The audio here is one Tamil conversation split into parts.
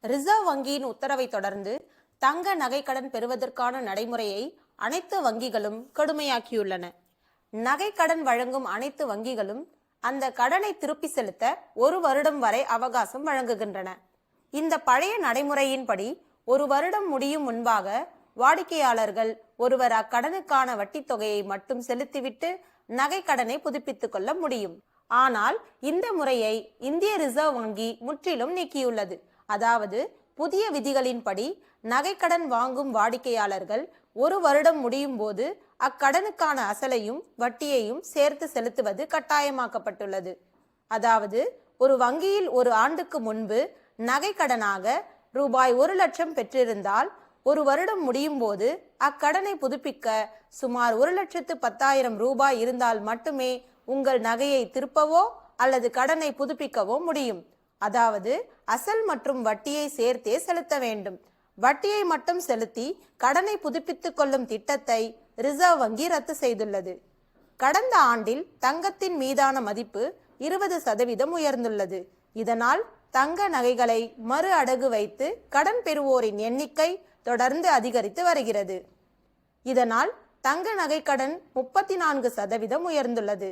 ரிசர்வ் வங்கியின் உத்தரவை தொடர்ந்து தங்க நகைக்கடன் பெறுவதற்கான நடைமுறையை அனைத்து வங்கிகளும் கடுமையாக்கியுள்ளன. நகைக்கடன் வழங்கும் அனைத்து வங்கிகளும் அந்த கடனை திருப்பி செலுத்த ஒரு வருடம் வரை அவகாசம் வழங்குகின்றன. இந்த பழைய நடைமுறையின்படி ஒரு வருடம் முடியும் முன்பாக வாடிக்கையாளர்கள் ஒருவர் அக்கடனுக்கான வட்டித் தொகையை மட்டும் செலுத்திவிட்டு நகைக்கடனை புதுப்பித்துக் கொள்ள முடியும். ஆனால் இந்த முறையை இந்திய ரிசர்வ் வங்கி முற்றிலும் நீக்கியுள்ளது. அதாவது புதிய விதிகளின்படி நகைக்கடன் வாங்கும் வாடிக்கையாளர்கள் ஒரு வருடம் முடியும் போது அக்கடனுக்கான அசலையும் வட்டியையும் சேர்த்து செலுத்துவது கட்டாயமாக்கப்பட்டுள்ளது. அதாவது ஒரு வங்கியில் ஒரு ஆண்டுக்கு முன்பு நகைக்கடனாக ரூபாய் ஒரு லட்சம் பெற்றிருந்தால் ஒரு வருடம் முடியும் போது அக்கடனை புதுப்பிக்க சுமார் ஒரு லட்சத்து பத்தாயிரம் ரூபாய் இருந்தால் மட்டுமே உங்கள் நகையை திருப்பவோ அல்லது கடனை புதுப்பிக்கவோ முடியும். அதாவது அசல் மற்றும் வட்டியை சேர்த்தே செலுத்த வேண்டும். வட்டியை மட்டும் செலுத்தி கடனை புதுப்பித்துக் கொள்ளும் திட்டத்தை ரிசர்வ் வங்கி ரத்து செய்துள்ளது. கடந்த ஆண்டில் தங்கத்தின் மீதான மதிப்பு இருபது சதவீதம் உயர்ந்துள்ளது. இதனால் தங்க நகைகளை மறு அடகு வைத்து கடன் பெறுவோரின் எண்ணிக்கை தொடர்ந்து அதிகரித்து வருகிறது. இதனால் தங்க நகை கடன் முப்பத்தி நான்கு சதவீதம் உயர்ந்துள்ளது.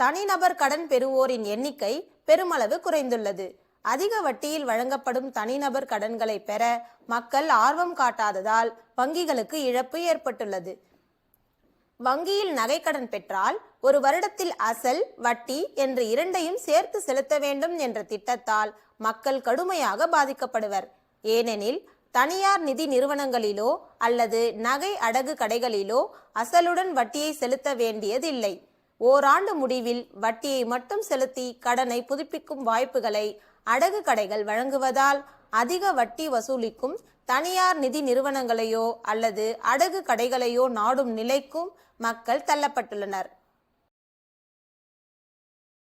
தனிநபர் கடன் பெறுவோரின் எண்ணிக்கை பெருமளவு குறைந்துள்ளது. அதிக வட்டியில் வழங்கப்படும் தனிநபர் கடன்களை பெற மக்கள் ஆர்வம் காட்டாததால் வங்கிகளுக்கு இழப்பு ஏற்பட்டுள்ளது. வங்கியில் நகைக்கடன் பெற்றால் ஒரு வருடத்தில் அசல் வட்டி என்று இரண்டையும் சேர்த்து செலுத்த வேண்டும் என்ற திட்டத்தால் மக்கள் கடுமையாக பாதிக்கப்படுவர். ஏனெனில் தனியார் நிதி நிறுவனங்களிலோ அல்லது நகை அடகு கடைகளிலோ அசலுடன் வட்டியை செலுத்த வேண்டியதில்லை. ஓராண்டு முடிவில் வட்டியை மட்டும் செலுத்தி கடனை புதுப்பிக்கும் வாய்ப்புகளை அடகு கடைகள் வழங்குவதால் அதிக வட்டி வசூலிக்கும் தனியார் நிதி நிறுவனங்களையோ அல்லது அடகு கடைகளையோ நாடும் நிலைக்கும் மக்கள் தள்ளப்பட்டுள்ளனர்.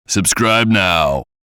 Subscribe now.